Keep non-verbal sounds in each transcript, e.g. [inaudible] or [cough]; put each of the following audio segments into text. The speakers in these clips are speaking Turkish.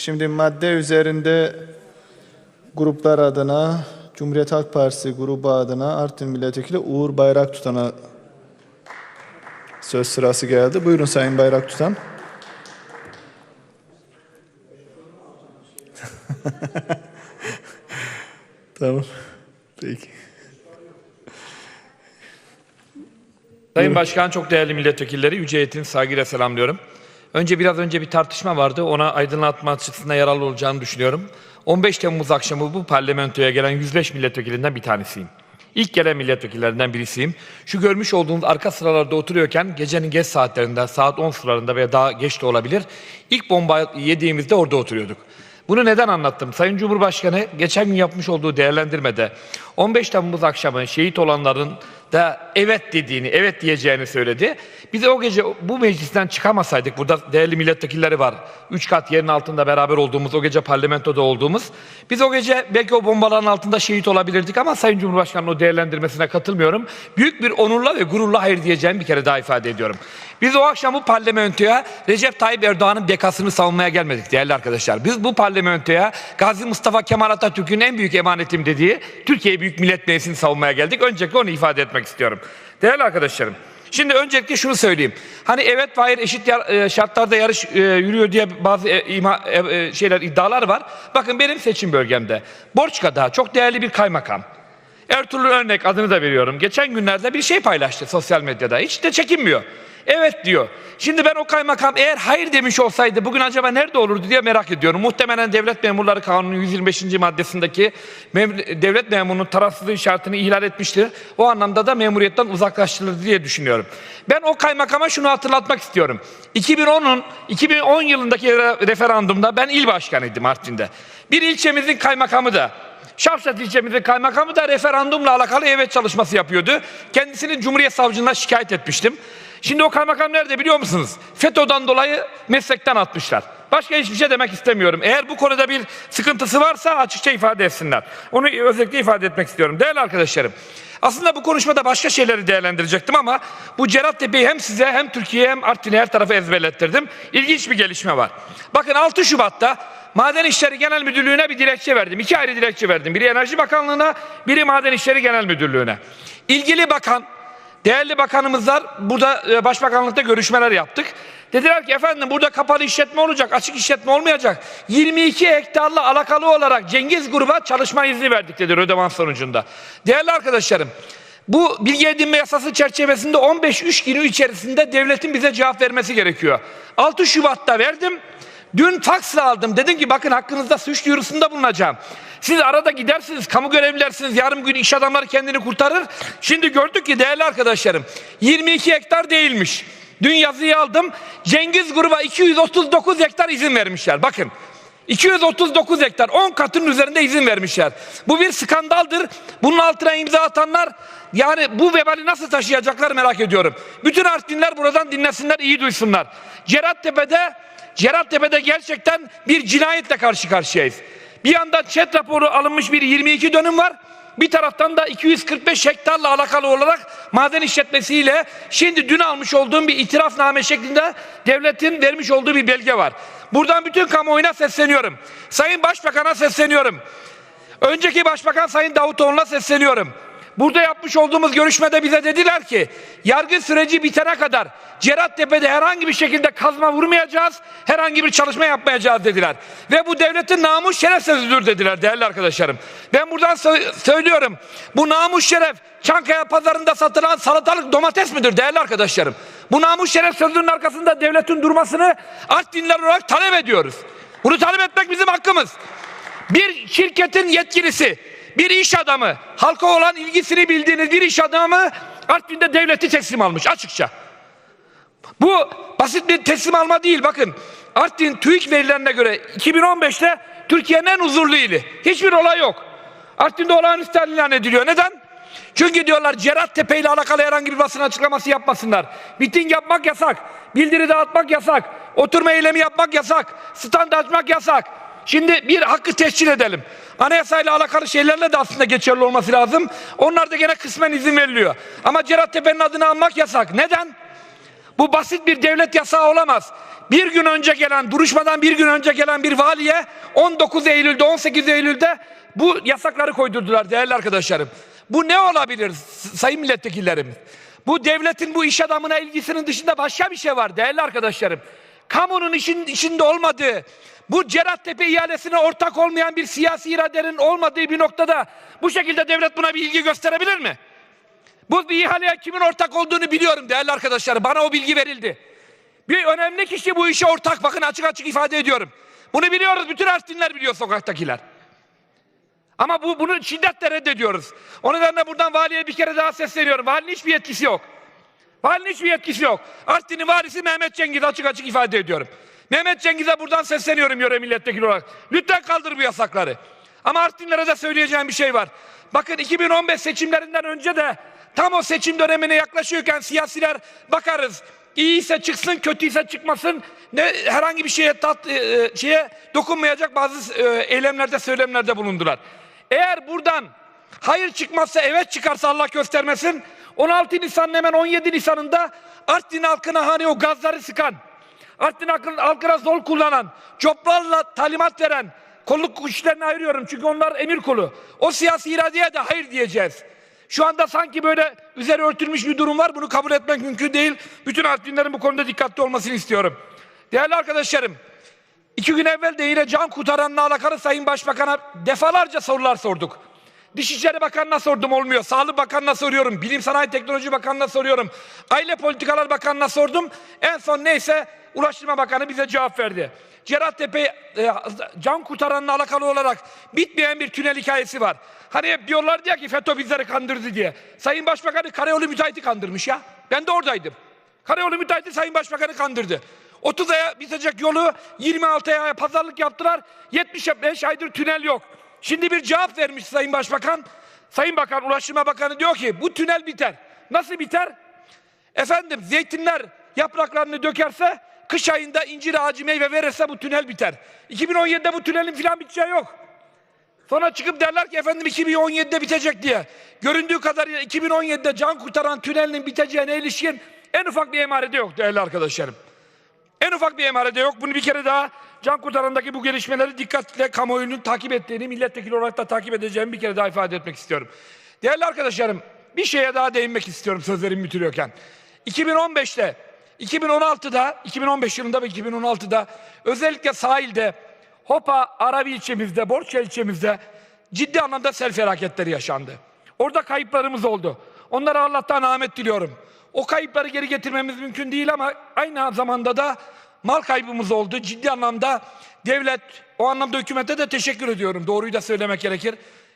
Şimdi madde üzerinde gruplar adına Cumhuriyet Halk Partisi grubu adına Artvin Milletvekili Uğur Bayraktutan'a söz sırası geldi. Buyurun Sayın Bayraktutan. [laughs] tamam. Peki. Sayın Başkan, çok değerli milletvekilleri, yüce heyetini saygıyla selamlıyorum. Önce biraz önce bir tartışma vardı, ona aydınlatma açısından yararlı olacağını düşünüyorum. 15 Temmuz akşamı bu parlamentoya gelen 105 milletvekilinden bir tanesiyim. İlk gelen milletvekillerinden birisiyim. Şu görmüş olduğunuz arka sıralarda oturuyorken gecenin geç saatlerinde, saat 10 sıralarında veya daha geç de olabilir. İlk bomba yediğimizde orada oturuyorduk. Bunu neden anlattım? Sayın Cumhurbaşkanı geçen gün yapmış olduğu değerlendirmede 15 Temmuz akşamı şehit olanların da evet dediğini, evet diyeceğini söyledi. Biz o gece bu meclisten çıkamasaydık, burada değerli milletvekilleri var. Üç kat yerin altında beraber olduğumuz, o gece parlamentoda olduğumuz. Biz o gece belki o bombaların altında şehit olabilirdik ama Sayın Cumhurbaşkanı'nın o değerlendirmesine katılmıyorum. Büyük bir onurla ve gururla hayır diyeceğimi bir kere daha ifade ediyorum. Biz o akşam bu parlamentoya Recep Tayyip Erdoğan'ın bekasını savunmaya gelmedik değerli arkadaşlar. Biz bu parlamentoya Gazi Mustafa Kemal Atatürk'ün en büyük emanetim dediği Türkiye Büyük Millet Meclisi'ni savunmaya geldik. Öncelikle onu ifade etmek istiyorum. Değerli arkadaşlarım, şimdi öncelikle şunu söyleyeyim. Hani evet ve hayır eşit e, şartlarda yarış e, yürüyor diye bazı e, ima- şeyler iddialar var. Bakın benim seçim bölgemde Borçka'da çok değerli bir kaymakam. Ertuğrul Örnek adını da veriyorum. Geçen günlerde bir şey paylaştı sosyal medyada. Hiç de çekinmiyor. Evet diyor. Şimdi ben o kaymakam eğer hayır demiş olsaydı bugün acaba nerede olurdu diye merak ediyorum. Muhtemelen Devlet Memurları Kanunu'nun 125. maddesindeki devlet memurunun tarafsızlığı şartını ihlal etmiştir. O anlamda da memuriyetten uzaklaştırılır diye düşünüyorum. Ben o kaymakama şunu hatırlatmak istiyorum. 2010'un 2010 yılındaki re- referandumda ben il başkanıydım Artvin'de. Bir ilçemizin kaymakamı da Şavşat ilçemizin kaymakamı da referandumla alakalı evet çalışması yapıyordu. Kendisini Cumhuriyet Savcılığına şikayet etmiştim. Şimdi o kaymakam nerede biliyor musunuz? FETÖ'den dolayı meslekten atmışlar. Başka hiçbir şey demek istemiyorum. Eğer bu konuda bir sıkıntısı varsa açıkça ifade etsinler. Onu özellikle ifade etmek istiyorum. Değerli arkadaşlarım, aslında bu konuşmada başka şeyleri değerlendirecektim ama bu Cerat Tepe'yi hem size hem Türkiye'ye hem Artvin'e her tarafa ezberlettirdim. İlginç bir gelişme var. Bakın 6 Şubat'ta Maden İşleri Genel Müdürlüğü'ne bir dilekçe verdim. İki ayrı dilekçe verdim. Biri Enerji Bakanlığı'na, biri Maden İşleri Genel Müdürlüğü'ne. İlgili bakan, değerli bakanımızlar burada e, başbakanlıkta görüşmeler yaptık. Dediler ki efendim burada kapalı işletme olacak, açık işletme olmayacak. 22 hektarla alakalı olarak Cengiz gruba çalışma izni verdik dedi ödeman sonucunda. Değerli arkadaşlarım, bu bilgi edinme yasası çerçevesinde 15 3 günü içerisinde devletin bize cevap vermesi gerekiyor. 6 Şubat'ta verdim. Dün faksla aldım. Dedim ki bakın hakkınızda suç duyurusunda bulunacağım. Siz arada gidersiniz, kamu görevlilersiniz. Yarım gün iş adamları kendini kurtarır. Şimdi gördük ki değerli arkadaşlarım 22 hektar değilmiş. Dün yazıyı aldım. Cengiz gruba 239 hektar izin vermişler. Bakın 239 hektar 10 katının üzerinde izin vermişler. Bu bir skandaldır. Bunun altına imza atanlar yani bu vebali nasıl taşıyacaklar merak ediyorum. Bütün Artvinler buradan dinlesinler, iyi duysunlar. Cerattepe'de Cerattepe'de gerçekten bir cinayetle karşı karşıyayız. Bir yandan chat raporu alınmış bir 22 dönüm var. Bir taraftan da 245 hektarla alakalı olarak maden işletmesiyle şimdi dün almış olduğum bir itirafname şeklinde devletin vermiş olduğu bir belge var. Buradan bütün kamuoyuna sesleniyorum. Sayın Başbakan'a sesleniyorum. Önceki Başbakan Sayın Davutoğlu'na sesleniyorum. Burada yapmış olduğumuz görüşmede bize dediler ki yargı süreci bitene kadar Cerattepe'de herhangi bir şekilde kazma vurmayacağız, herhangi bir çalışma yapmayacağız dediler. Ve bu devletin namus şeref sözüdür dediler değerli arkadaşlarım. Ben buradan sö- söylüyorum bu namus şeref Çankaya pazarında satılan salatalık domates midir değerli arkadaşlarım? Bu namus şeref sözünün arkasında devletin durmasını Artvinler olarak talep ediyoruz. Bunu talep etmek bizim hakkımız. Bir şirketin yetkilisi, bir iş adamı, halka olan ilgisini bildiğiniz bir iş adamı Artvin'de devleti teslim almış açıkça. Bu basit bir teslim alma değil bakın. Artvin TÜİK verilerine göre 2015'te Türkiye'nin en huzurlu ili. Hiçbir olay yok. Artvin'de olağanüstü hal ilan ediliyor. Neden? Çünkü diyorlar Cerat Tepe ile alakalı herhangi bir basın açıklaması yapmasınlar. Miting yapmak yasak. Bildiri dağıtmak yasak. Oturma eylemi yapmak yasak. Stand açmak yasak. Şimdi bir hakkı tescil edelim. Anayasayla alakalı şeylerle de aslında geçerli olması lazım. Onlar da gene kısmen izin veriliyor. Ama Cerat Tepe'nin adını almak yasak. Neden? Bu basit bir devlet yasağı olamaz. Bir gün önce gelen, duruşmadan bir gün önce gelen bir valiye 19 Eylül'de, 18 Eylül'de bu yasakları koydurdular değerli arkadaşlarım. Bu ne olabilir sayın milletvekillerim? Bu devletin bu iş adamına ilgisinin dışında başka bir şey var değerli arkadaşlarım. Kamunun işin içinde olmadığı, bu Cerattepe ihalesine ortak olmayan bir siyasi iradenin olmadığı bir noktada bu şekilde devlet buna bir ilgi gösterebilir mi? Bu bir ihaleye kimin ortak olduğunu biliyorum değerli arkadaşlar. Bana o bilgi verildi. Bir önemli kişi bu işe ortak. Bakın açık açık ifade ediyorum. Bunu biliyoruz. Bütün Artvinler biliyor sokaktakiler. Ama bu bunu şiddetle reddediyoruz. O nedenle buradan valiye bir kere daha sesleniyorum. Valinin hiçbir yetkisi yok. Valinin hiçbir yetkisi yok. Artvin'in valisi Mehmet Cengiz açık açık ifade ediyorum. Mehmet Cengiz'e buradan sesleniyorum yöre milletvekili olarak. Lütfen kaldır bu yasakları. Ama Artvinlere de söyleyeceğim bir şey var. Bakın 2015 seçimlerinden önce de tam o seçim dönemine yaklaşıyorken siyasiler bakarız. İyiyse çıksın, kötüyse çıkmasın. Ne herhangi bir şeye tat e, e, şeye dokunmayacak bazı e, eylemlerde, söylemlerde bulundular. Eğer buradan hayır çıkmazsa evet çıkarsa Allah göstermesin. 16 Nisan'ın hemen 17 Nisan'ında Artvin halkına hani o gazları sıkan, Artvin halkın- halkına zor kullanan, coplarla talimat veren, kolluk güçlerini ayırıyorum çünkü onlar emir kulu. O siyasi iradeye de hayır diyeceğiz. Şu anda sanki böyle üzeri örtülmüş bir durum var. Bunu kabul etmek mümkün değil. Bütün Artvinlerin bu konuda dikkatli olmasını istiyorum. Değerli arkadaşlarım, iki gün evvel de yine can kurtaranla alakalı Sayın Başbakan'a defalarca sorular sorduk. Dışişleri Bakanı'na sordum olmuyor. Sağlık Bakanı'na soruyorum. Bilim Sanayi Teknoloji Bakanı'na soruyorum. Aile Politikalar Bakanı'na sordum. En son neyse Ulaştırma Bakanı bize cevap verdi. Cerrahtepe e, can kurtaranla alakalı olarak bitmeyen bir tünel hikayesi var. Hani hep diyorlar diye ki FETÖ bizleri kandırdı diye. Sayın Başbakanı Karayolu müteahhiti kandırmış ya. Ben de oradaydım. Karayolu müteahhiti Sayın Başbakanı kandırdı. 30 aya bitecek yolu 26 aya pazarlık yaptılar. 75 aydır tünel yok. Şimdi bir cevap vermiş Sayın Başbakan. Sayın Bakan, Ulaştırma Bakanı diyor ki bu tünel biter. Nasıl biter? Efendim zeytinler yapraklarını dökerse kış ayında incir ağacı meyve verirse bu tünel biter. 2017'de bu tünelin filan biteceği yok. Sonra çıkıp derler ki efendim 2017'de bitecek diye. Göründüğü kadarıyla 2017'de can kurtaran tünelin biteceğine ilişkin en ufak bir emarede yok değerli arkadaşlarım. En ufak bir emarede yok. Bunu bir kere daha can kurtarandaki bu gelişmeleri dikkatle kamuoyunun takip ettiğini milletvekili olarak da takip edeceğimi bir kere daha ifade etmek istiyorum. Değerli arkadaşlarım bir şeye daha değinmek istiyorum sözlerimi bitiriyorken. 2015'te, 2016'da, 2015 yılında ve 2016'da özellikle sahilde Hopa, Arabi ilçemizde, Borçel ilçemizde ciddi anlamda sel felaketleri yaşandı. Orada kayıplarımız oldu. Onlara Allah'tan rahmet diliyorum. O kayıpları geri getirmemiz mümkün değil ama aynı zamanda da mal kaybımız oldu. Ciddi anlamda devlet, o anlamda hükümete de teşekkür ediyorum. Doğruyu da söylemek gerekir.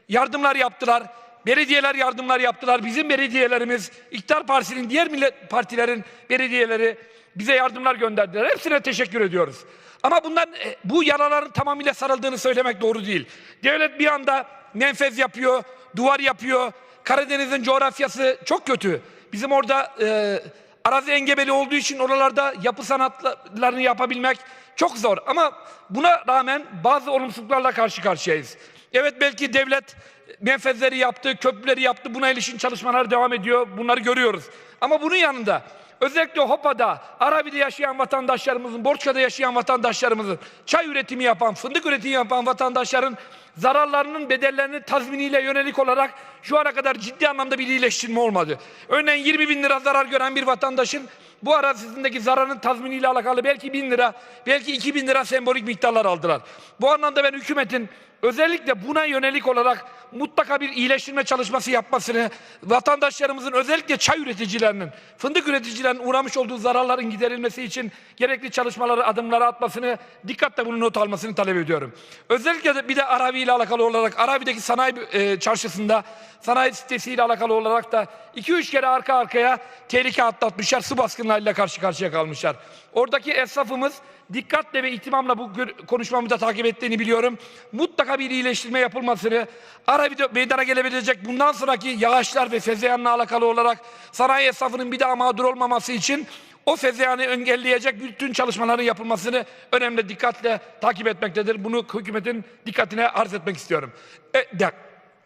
Yardımlar yaptılar. Belediyeler yardımlar yaptılar. Bizim belediyelerimiz, İktidar Partisi'nin, diğer millet partilerin belediyeleri bize yardımlar gönderdiler. Hepsine teşekkür ediyoruz. Ama bundan e, bu yaraların tamamıyla sarıldığını söylemek doğru değil. Devlet bir anda menfez yapıyor, duvar yapıyor. Karadeniz'in coğrafyası çok kötü. Bizim orada e, arazi engebeli olduğu için oralarda yapı sanatlarını yapabilmek çok zor. Ama buna rağmen bazı olumsuzluklarla karşı karşıyayız. Evet belki devlet menfezleri yaptı, köprüleri yaptı. Buna ilişkin çalışmalar devam ediyor. Bunları görüyoruz. Ama bunun yanında özellikle Hopa'da, Arabi'de yaşayan vatandaşlarımızın, Borçka'da yaşayan vatandaşlarımızın, çay üretimi yapan, fındık üretimi yapan vatandaşların zararlarının bedellerinin tazminiyle yönelik olarak şu ana kadar ciddi anlamda bir iyileştirme olmadı. Örneğin 20 bin lira zarar gören bir vatandaşın bu arazisindeki zararın tazminiyle alakalı belki bin lira, belki iki bin lira sembolik miktarlar aldılar. Bu anlamda ben hükümetin özellikle buna yönelik olarak mutlaka bir iyileştirme çalışması yapmasını, vatandaşlarımızın özellikle çay üreticilerinin, fındık üreticilerinin uğramış olduğu zararların giderilmesi için gerekli çalışmaları, adımları atmasını, dikkatle bunu not almasını talep ediyorum. Özellikle de bir de Arabi ile alakalı olarak, Arabi'deki sanayi e, çarşısında, sanayi sitesiyle alakalı olarak da 2-3 kere arka arkaya tehlike atlatmışlar, su baskınlarıyla karşı karşıya kalmışlar. Oradaki esnafımız dikkatle ve ihtimamla bu gör- konuşmamı da takip ettiğini biliyorum. Mutlaka bir iyileştirme yapılmasını, Arabi'de meydana gelebilecek bundan sonraki yağışlar ve fezeyanla alakalı olarak sanayi esnafının bir daha mağdur olmaması için o fezeyanı engelleyecek bütün çalışmaların yapılmasını önemli dikkatle takip etmektedir. Bunu hükümetin dikkatine arz etmek istiyorum. E, de-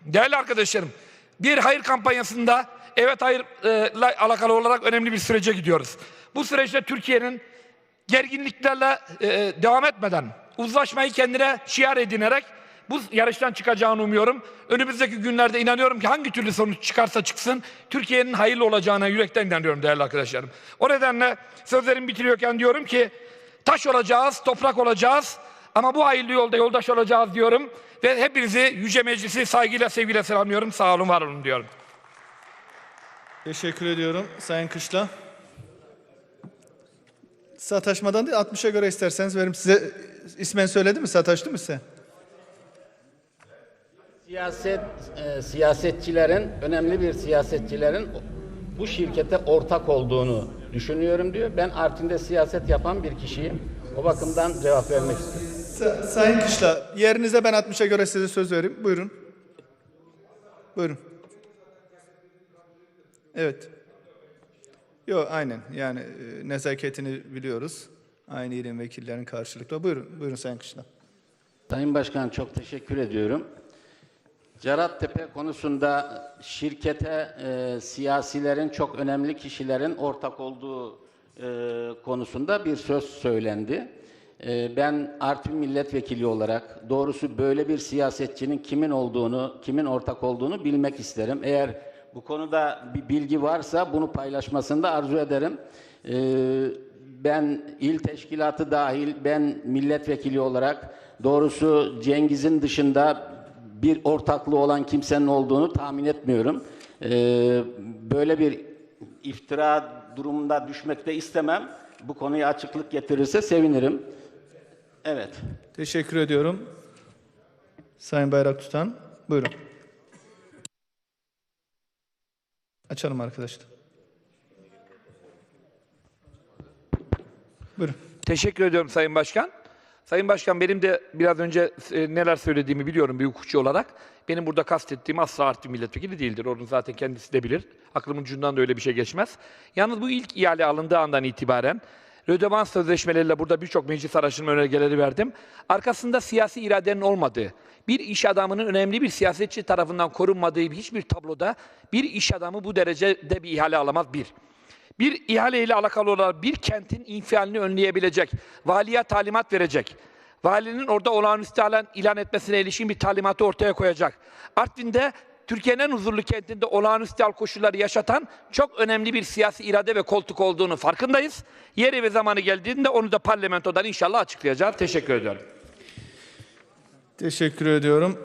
değerli arkadaşlarım, bir hayır kampanyasında evet hayırla alakalı olarak önemli bir sürece gidiyoruz. Bu süreçte Türkiye'nin gerginliklerle e, devam etmeden uzlaşmayı kendine şiar edinerek bu yarıştan çıkacağını umuyorum. Önümüzdeki günlerde inanıyorum ki hangi türlü sonuç çıkarsa çıksın Türkiye'nin hayırlı olacağına yürekten inanıyorum değerli arkadaşlarım. O nedenle sözlerimi bitiriyorken diyorum ki taş olacağız, toprak olacağız ama bu hayırlı yolda yoldaş olacağız diyorum. Ve hepinizi Yüce Meclisi saygıyla sevgiyle selamlıyorum. Sağ olun, var olun diyorum. Teşekkür ediyorum Sayın Kışla. Sataşmadan değil 60'a göre isterseniz verim. Size ismen söyledi mi? Sataştı mı size? Siyaset e, siyasetçilerin önemli bir siyasetçilerin bu şirkete ortak olduğunu düşünüyorum diyor. Ben Artvin'de siyaset yapan bir kişiyim. O bakımdan cevap vermek istiyorum. Sa- Sayın Kışla, yerinize ben 60'a göre size söz vereyim. Buyurun. Buyurun. Evet. Yok aynen yani e, nezaketini biliyoruz. Aynı ilin vekillerin karşılıklı. Buyurun, buyurun Sayın Kışla. Sayın Başkan çok teşekkür ediyorum. Cerattepe konusunda şirkete e, siyasilerin çok önemli kişilerin ortak olduğu e, konusunda bir söz söylendi. E, ben Artvin milletvekili olarak doğrusu böyle bir siyasetçinin kimin olduğunu, kimin ortak olduğunu bilmek isterim. Eğer bu konuda bir bilgi varsa bunu paylaşmasını da arzu ederim. E, ben il teşkilatı dahil ben milletvekili olarak doğrusu Cengiz'in dışında bir ortaklığı olan kimsenin olduğunu tahmin etmiyorum. Ee, böyle bir iftira durumunda düşmek de istemem. Bu konuya açıklık getirirse sevinirim. Evet. Teşekkür ediyorum. Sayın Bayrak Tutan, buyurun. Açalım arkadaşlar. Buyurun. Teşekkür ediyorum Sayın Başkan. Sayın Başkan benim de biraz önce e, neler söylediğimi biliyorum bir hukukçu olarak. Benim burada kastettiğim asla Artvin milletvekili değildir. Onu zaten kendisi de bilir. Aklımın ucundan da öyle bir şey geçmez. Yalnız bu ilk ihale alındığı andan itibaren Rödevan sözleşmeleriyle burada birçok meclis araştırma önergeleri verdim. Arkasında siyasi iradenin olmadığı, bir iş adamının önemli bir siyasetçi tarafından korunmadığı hiçbir tabloda bir iş adamı bu derecede bir ihale alamaz bir. Bir ihale ile alakalı olarak bir kentin infialini önleyebilecek, valiye talimat verecek, valinin orada olağanüstü alan ilan etmesine ilişkin bir talimatı ortaya koyacak. Artvin'de Türkiye'nin en huzurlu kentinde olağanüstü hal koşulları yaşatan çok önemli bir siyasi irade ve koltuk olduğunu farkındayız. Yeri ve zamanı geldiğinde onu da parlamentodan inşallah açıklayacağız. Teşekkür ediyorum. Teşekkür ediyorum.